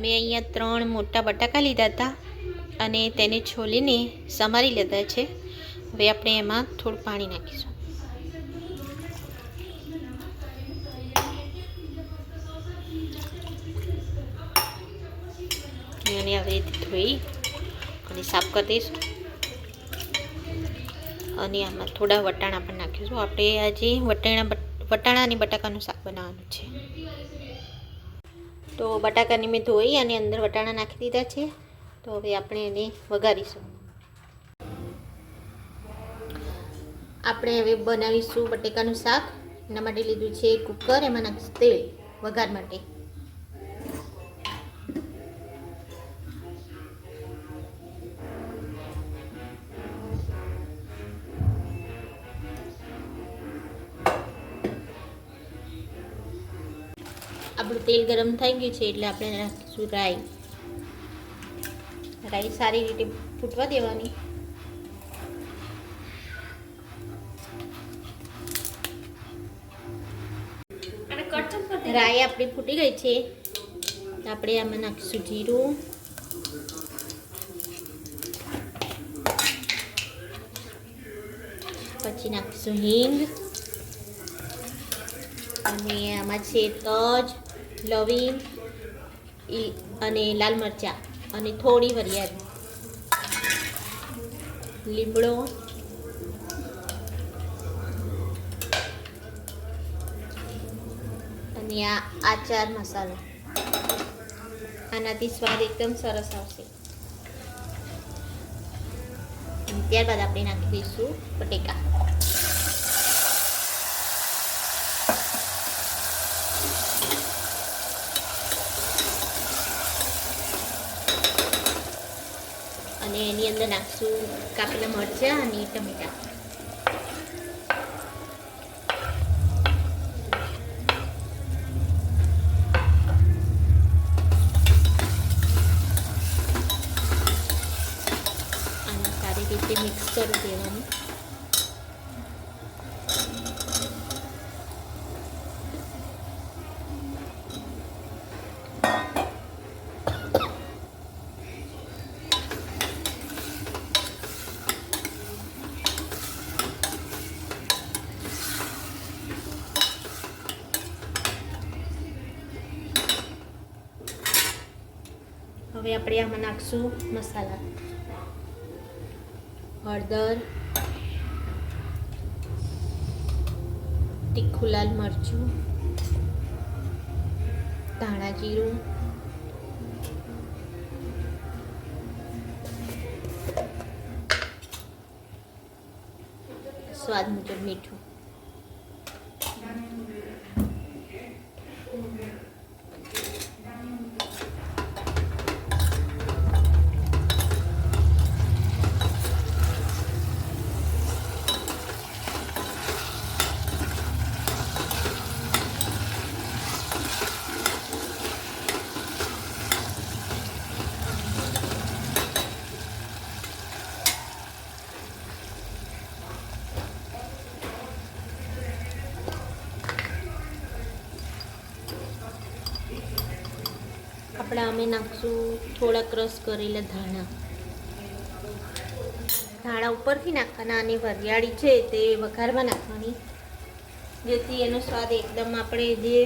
મેં અહીંયા ત્રણ મોટા બટાકા લીધા હતા અને તેને છોલીને સમારી લીધા છે. હવે આપણે એમાં થોડું પાણી નાખીશું. અને આવી રીતે ધોઈ અને સાફ કરી દઈશું. અને આમાં થોડા વટાણા પણ નાખીશું આપણે આજે વટાણા વટાણા અને બટાકાનું શાક બનાવવાનું છે. તો બટાકાને મેં ધોઈ અને અંદર વટાણા નાખી દીધા છે. તો હવે આપણે એને વઘારીશું. આપણે હવે બનાવીશું બટેકાનું શાક. એના માટે લીધું છે કુકર, એમાં નાખીશું તેલ વઘાર માટે. આપણું તેલ ગરમ થઈ ગયું છે એટલે આપણે નાખીશું રાઈ. રાઈ સારી રીતે ફૂટવા દેવાની. રાઈ આપણી ફૂટી ગઈ છે. આપણે આમાં નાખીશું જીરું. પછી નાખીશું હિંગ. અને આમાં છે તજ. લવિંગ અને લાલ મરચાં અને થોડી વરિયાળી. લીમડો. અને આ આચાર મસાલો. આનાથી સ્વાદ એકદમ સરસ આવશે. ત્યારબાદ આપણે નાખી દઈશું બટેકા અને એની અંદર નાખશું કાપેલા મરચાં અને ટમેટા. અને સારી રીતે મિક્સ કરી દેવાનું. હવે આપણે આમાં નાખશું મસાલા. હળદર તીખું લાલ મરચું ધાણા જીરું સ્વાદ મુજબ મીઠું. આપણે અમે નાખશું થોડા ક્રશ કરેલા ધાણા. ધાણા ઉપરથી નાખવાના અને વરિયાળી છે તે વઘારમાં નાખવાની. જેથી એનો સ્વાદ એકદમ આપણે જે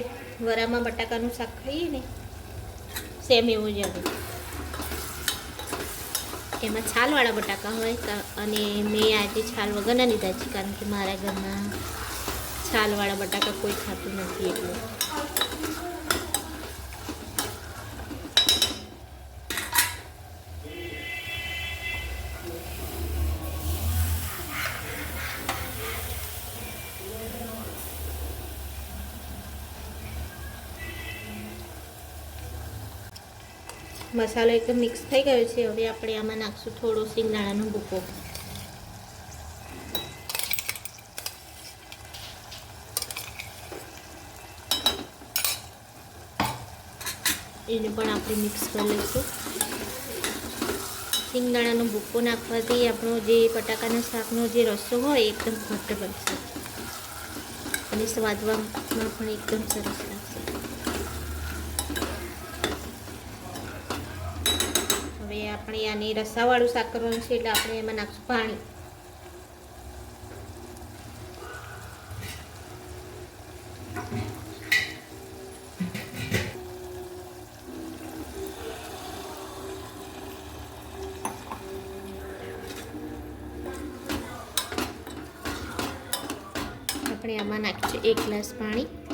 વરામાં બટાકાનું શાક ખાઈએ ને સેમ એવું જ આવે. એમાં છાલવાળા બટાકા હોય અને મેં આજે છાલ વગરના લીધા છે કારણ કે મારા ઘરમાં છાલવાળા બટાકા કોઈ ખાતું નથી એટલે. મસાલો એકદમ મિક્સ થઈ ગયો છે. હવે આપણે આમાં નાખશું થોડો સિંગદાણાનો ભૂકો. એને પણ આપણે મિક્સ કરી લઈશું. સિંગદાણાનો ભૂકો નાખવાથી આપણો જે બટાકાના શાકનો જે રસો હોય એકદમ ઘટ્ટ બનશે. અને સ્વાદવામાં પણ એકદમ સરસ આપણે આને રસાવાળું શાક કરવાનું છે એટલે આપણે એમાં નાખશું પાણી. આપણે આમાં નાખીશું એક ગ્લાસ પાણી.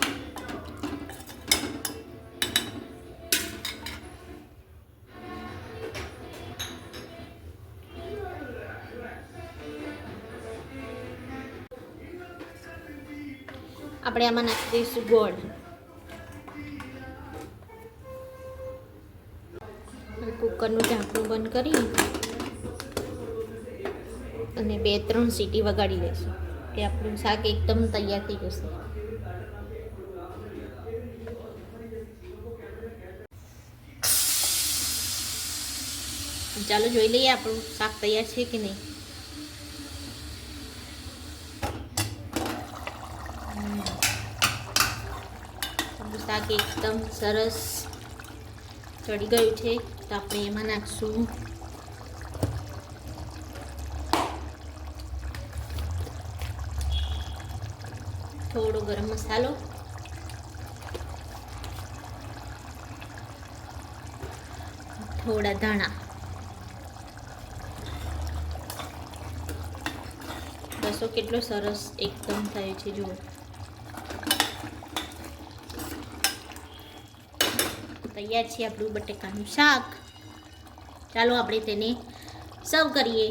આપણે આમાં નાખી દઈશું ગોળ. કુકરનું ઢાંકણું બંધ કરી અને બે ત્રણ સીટી વગાડી લઈશું કે આપણું શાક એકદમ તૈયાર થઈ જશે. ચાલો જોઈ લઈએ આપણું શાક તૈયાર છે કે નહીં આપણું શાક એકદમ સરસ ચડી ગયું છે. તો આપણે એમાં નાખશું. થોડો ગરમ મસાલો. થોડા ધાણા. રસો કેટલો સરસ એકદમ થયો છે, જુઓ. તૈયાર છે આપણું બટેકાનું શાક. ચાલો આપણે તેને સર્વ કરીએ.